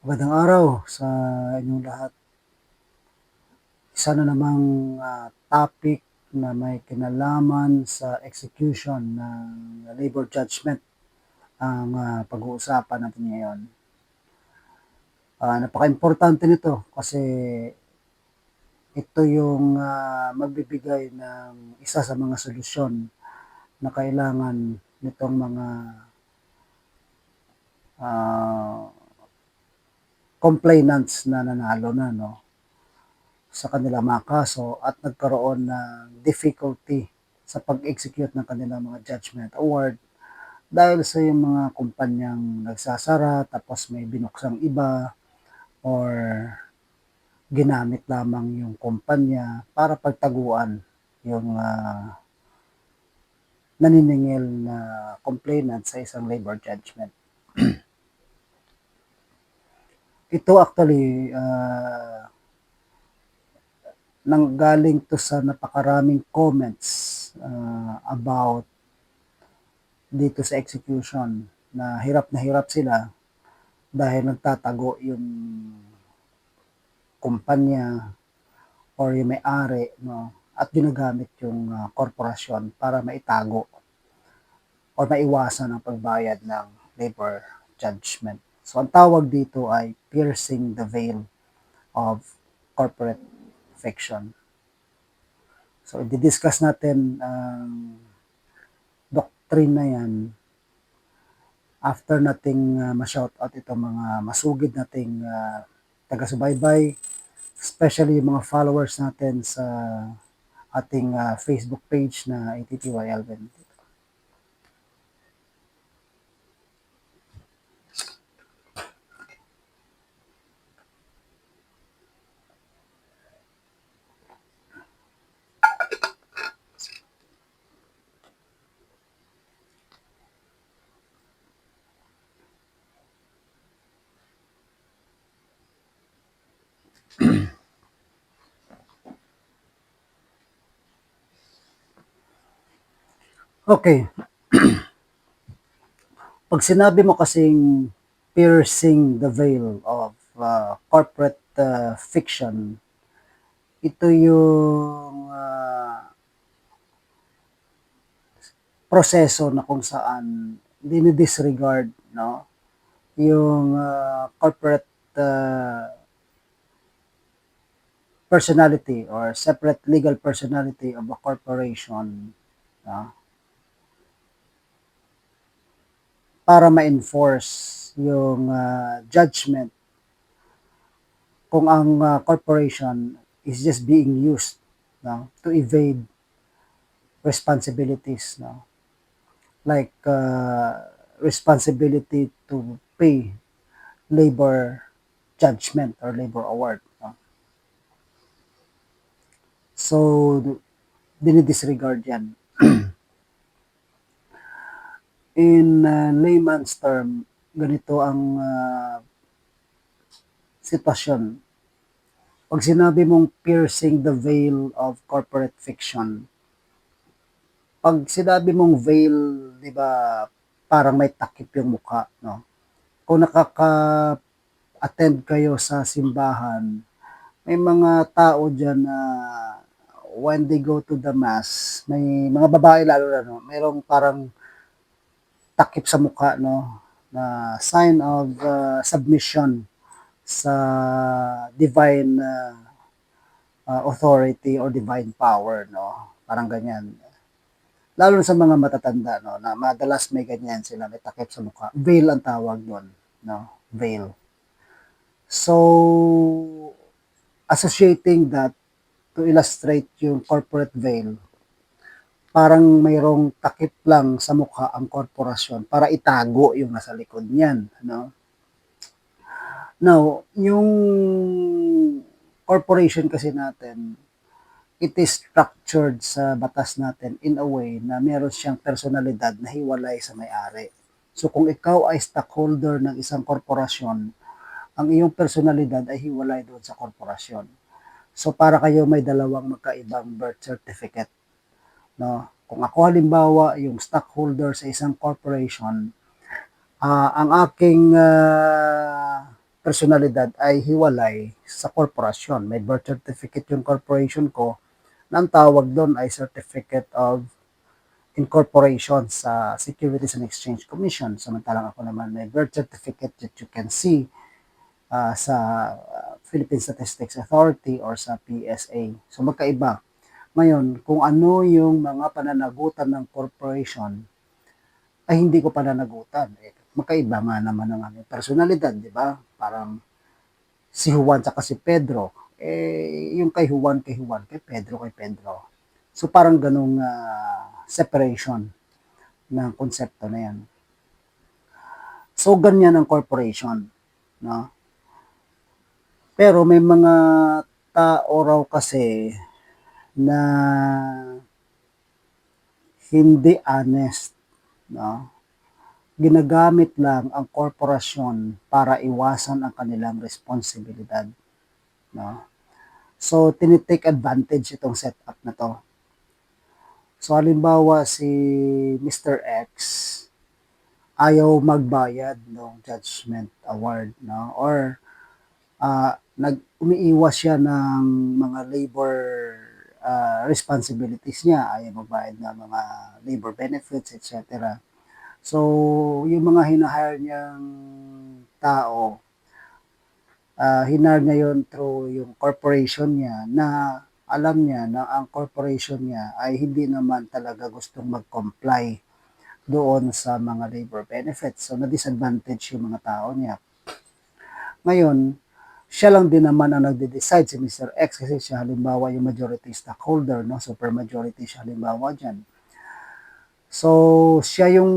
Magandang araw sa inyong lahat. Isa na namang ah, topic na may kinalaman sa execution ng labor judgment ang ah, pag-uusapan natin ngayon. Ah, napaka-importante nito kasi ito yung ah, magbibigay ng isa sa mga solusyon na kailangan nitong mga complainants na nanalo na no sa kanilang mga kaso at nagkaroon ng difficulty sa pag-execute ng kanilang mga judgment award dahil sa yung mga kumpanyang nagsasara tapos may binuksang iba or ginamit lamang yung kumpanya para pagtaguan yung ah, naniningil na complainant sa isang labor judgment. Ito actually ah, nanggaling to sa napakaraming comments ah, about dito sa execution na hirap na hirap sila dahil nagtatago yung kumpanya or yung may-ari no at ginagamit yung ah, korporasyon para maitago or maiwasan ang pagbayad ng labor judgment. So ang tawag dito ay piercing the veil of corporate fiction. So i-discuss natin ang doctrine na yan after nating uh, ma-shout out itong mga masugid nating uh, taga-subaybay, especially yung mga followers natin sa ating uh, Facebook page na ATTY Alvin. Okay. Pag sinabi mo kasing piercing the veil of uh, corporate uh, fiction, ito yung uh, proseso na kung saan dinidisregard no yung uh, corporate uh, personality or separate legal personality of a corporation no? Para ma-enforce yung uh, judgment kung ang uh, corporation is just being used no, to evade responsibilities no like uh, responsibility to pay labor judgment or labor award no? so dinidisregard yan in uh, layman's term, ganito ang uh, sitwasyon. Pag sinabi mong piercing the veil of corporate fiction, pag sinabi mong veil, di ba, parang may takip yung mukha, no? Kung nakaka-attend kayo sa simbahan, may mga tao dyan na when they go to the mass, may mga babae lalo na, no? Merong parang takip sa mukha no? Na sign of uh, submission sa divine uh, uh, authority or divine power no? Parang ganyan. Lalo sa mga matatanda no? Na madalas may ganyan sila may takip sa mukha. Veil ang tawag doon no? Veil. So associating that to illustrate yung corporate veil parang mayroong takip lang sa mukha ang korporasyon para itago yung nasa likod niyan, no? Now, yung corporation kasi natin, it is structured sa batas natin in a way na meron siyang personalidad na hiwalay sa may-ari. So kung ikaw ay stockholder ng isang korporasyon, ang iyong personalidad ay hiwalay doon sa korporasyon. So para kayo may dalawang magkaibang birth certificate No? Kung ako halimbawa yung stockholder sa isang corporation, uh, ang aking uh, personalidad ay hiwalay sa korporasyon. May birth certificate yung corporation ko na ang tawag doon ay Certificate of Incorporation sa Securities and Exchange Commission. Samantalang ako naman may birth certificate that you can see uh, sa Philippine Statistics Authority or sa PSA. So magkaiba. Ngayon, kung ano yung mga pananagutan ng corporation, ay hindi ko pananagutan. Eh, magkaiba nga naman ang aming personalidad, di ba? Parang si Juan sa si Pedro, eh, yung kay Juan kay Juan, kay Pedro kay Pedro. So parang ganung uh, separation ng konsepto na yan. So ganyan ang corporation, no? Pero may mga tao raw kasi na hindi honest, no? Ginagamit lang ang korporasyon para iwasan ang kanilang responsibilidad, no? So, tinitake advantage itong setup na to. So, halimbawa si Mr. X ayaw magbayad ng judgment award, no? Or uh, nag umiiwas siya ng mga labor uh, responsibilities niya, ayaw magbayad ng mga labor benefits, etc. So, yung mga hinahire niyang tao, uh, hinar niya yun through yung corporation niya na alam niya na ang corporation niya ay hindi naman talaga gustong mag-comply doon sa mga labor benefits. So, na-disadvantage yung mga tao niya. Ngayon, siya lang din naman ang nagde-decide si Mr. X kasi siya halimbawa yung majority stockholder, no? Super majority siya halimbawa dyan. So, siya yung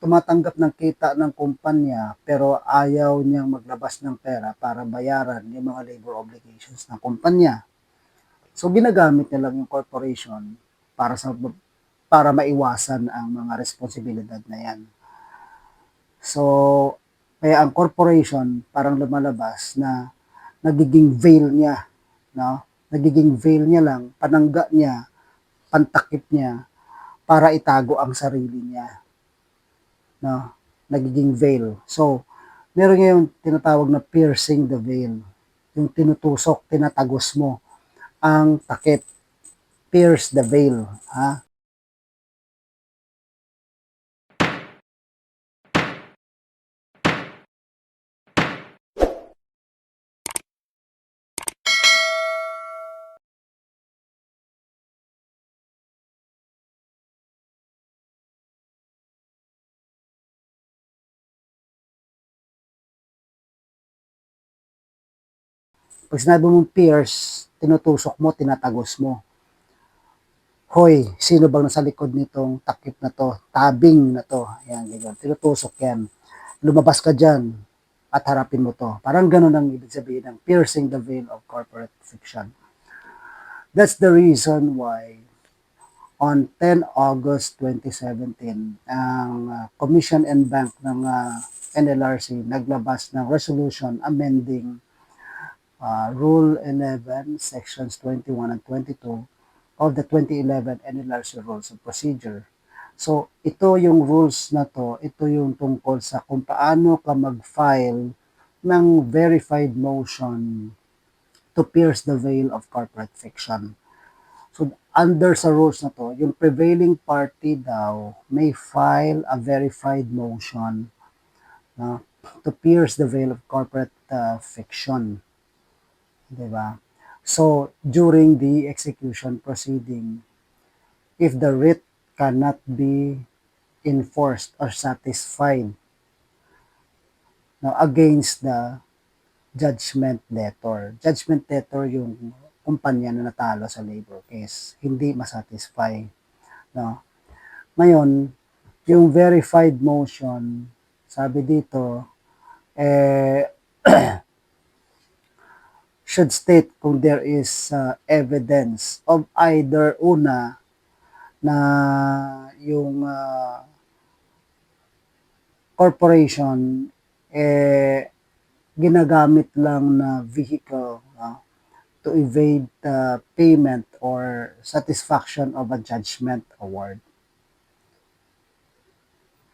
tumatanggap ng kita ng kumpanya pero ayaw niyang maglabas ng pera para bayaran yung mga labor obligations ng kumpanya. So, ginagamit niya lang yung corporation para sa para maiwasan ang mga responsibilidad na yan. So, kaya ang corporation parang lumalabas na nagiging veil niya, no? Nagiging veil niya lang, panangga niya, pantakip niya para itago ang sarili niya. No? Nagiging veil. So, meron ngayon tinatawag na piercing the veil. Yung tinutusok, tinatagos mo ang takip. Pierce the veil. Ha? Pag sinabi mong pierce, tinutusok mo, tinatagos mo. Hoy, sino bang nasa likod nitong takip na to? Tabing na to. Ayan, ganyan. Tinutusok yan. Lumabas ka dyan at harapin mo to. Parang ganun ang ibig sabihin ng piercing the veil of corporate fiction. That's the reason why on 10 August 2017, ang uh, Commission and Bank ng uh, NLRC naglabas ng resolution amending uh, Rule 11, Sections 21 and 22 of the 2011 NLRC Rules of Procedure. So, ito yung rules na to, ito yung tungkol sa kung paano ka mag-file ng verified motion to pierce the veil of corporate fiction. So, under sa rules na to, yung prevailing party daw may file a verified motion uh, to pierce the veil of corporate uh, fiction. 'Di ba? So, during the execution proceeding, if the writ cannot be enforced or satisfied now, against the judgment debtor. Judgment debtor yung kumpanya na natalo sa labor case. Hindi masatisfy. No? Ngayon, yung verified motion, sabi dito, eh, should state kung there is uh, evidence of either una na yung uh, corporation eh ginagamit lang na vehicle uh, to evade uh, payment or satisfaction of a judgment award.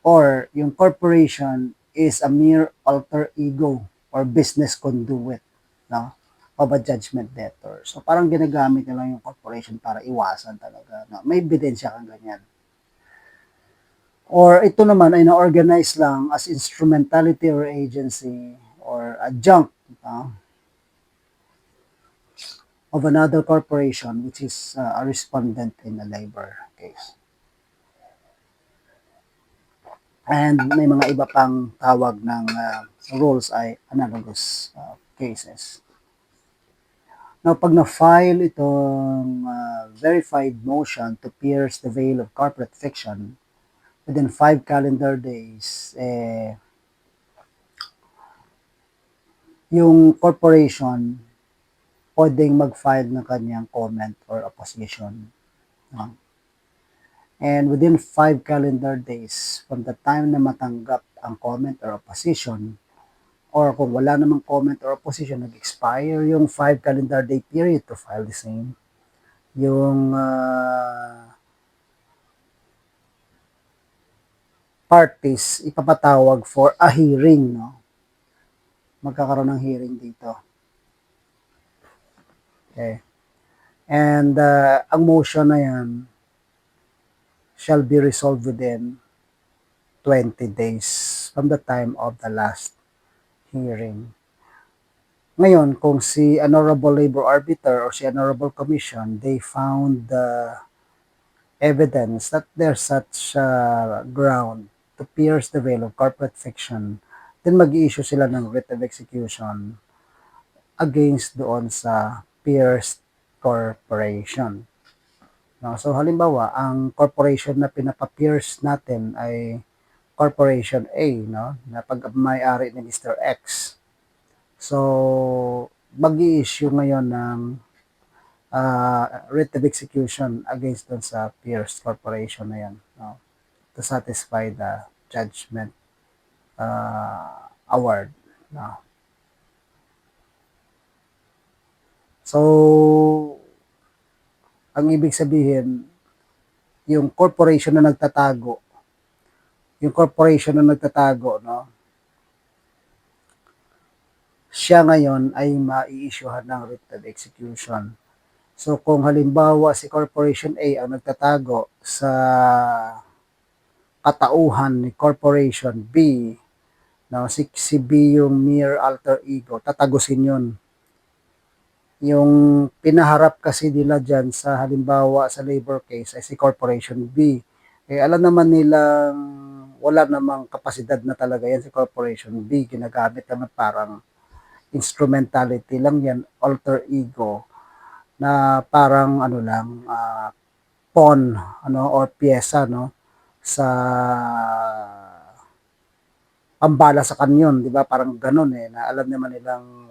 Or yung corporation is a mere alter ego or business conduit no, of a judgment debtor. So parang ginagamit nila yung corporation para iwasan talaga. No? May ebidensya kang ganyan. Or ito naman ay na-organize lang as instrumentality or agency or adjunct no? of another corporation which is uh, a respondent in a labor case. And may mga iba pang tawag ng uh, rules ay analogous uh, cases. Now, pag na-file itong uh, verified motion to pierce the veil of corporate fiction within five calendar days, eh, yung corporation pwedeng mag-file ng kanyang comment or opposition. No? And within five calendar days from the time na matanggap ang comment or opposition, or kung wala namang comment or opposition, nag-expire yung five calendar day period to file the same. Yung uh, parties ipapatawag for a hearing, no? Magkakaroon ng hearing dito. Okay. And uh, ang motion na yan shall be resolved within 20 days from the time of the last hearing. Ngayon, kung si Honorable Labor Arbiter or si Honorable Commission, they found the evidence that there's such uh, ground to pierce the veil of corporate fiction, then mag-issue sila ng writ of execution against doon sa pierced corporation. No? So halimbawa, ang corporation na pinapa-pierce natin ay Corporation A, no? na pag-may-ari ni Mr. X. So, mag issue ngayon ng uh, writ of execution against dun sa Pierce Corporation na yan no? to satisfy the judgment uh, award. No? So, ang ibig sabihin, yung corporation na nagtatago, yung corporation na nagtatago, no? Siya ngayon ay mai-issuehan ng writ of execution. So kung halimbawa si Corporation A ang nagtatago sa katauhan ni Corporation B, no, si, si B yung mere alter ego, tatagusin yun yung pinaharap kasi nila dyan sa halimbawa sa labor case ay si Corporation B. Eh, alam naman nilang wala namang kapasidad na talaga yan si Corporation B. Ginagamit naman parang instrumentality lang yan, alter ego, na parang ano lang, uh, pawn ano, or pyesa no, sa pambala sa kanyon, di ba? Parang ganun eh, na alam naman nilang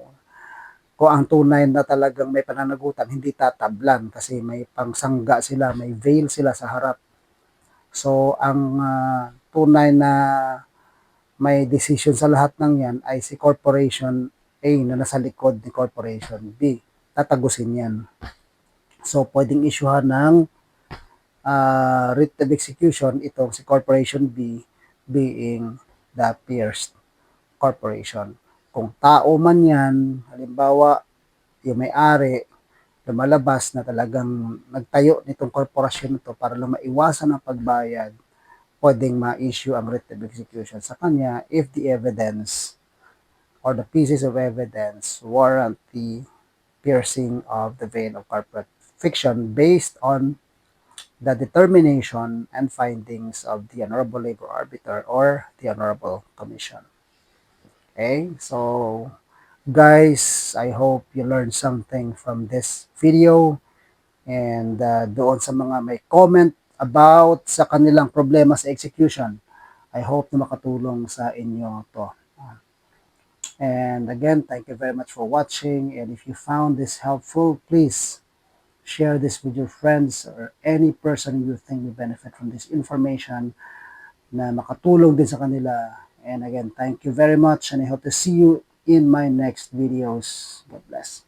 kung ang tunay na talagang may pananagutan, hindi tatablan kasi may pangsangga sila, may veil sila sa harap. So, ang uh, tunay na may decision sa lahat ng yan ay si Corporation A na nasa likod ni Corporation B. Tatagusin yan. So, pwedeng isyuhan ng uh, writ of execution itong si Corporation B being the pierced corporation kung tao man yan, halimbawa, yung may-ari, lumalabas na talagang nagtayo nitong korporasyon ito para lang maiwasan ang pagbayad, pwedeng ma-issue ang writ of execution sa kanya if the evidence or the pieces of evidence warrant the piercing of the veil of corporate fiction based on the determination and findings of the Honorable Labor Arbiter or the Honorable Commission. Okay, so guys, I hope you learned something from this video. And uh, doon sa mga may comment about sa kanilang problema sa execution, I hope na makatulong sa inyo to. And again, thank you very much for watching. And if you found this helpful, please share this with your friends or any person you think will benefit from this information na makatulong din sa kanila And again, thank you very much and I hope to see you in my next videos. God bless.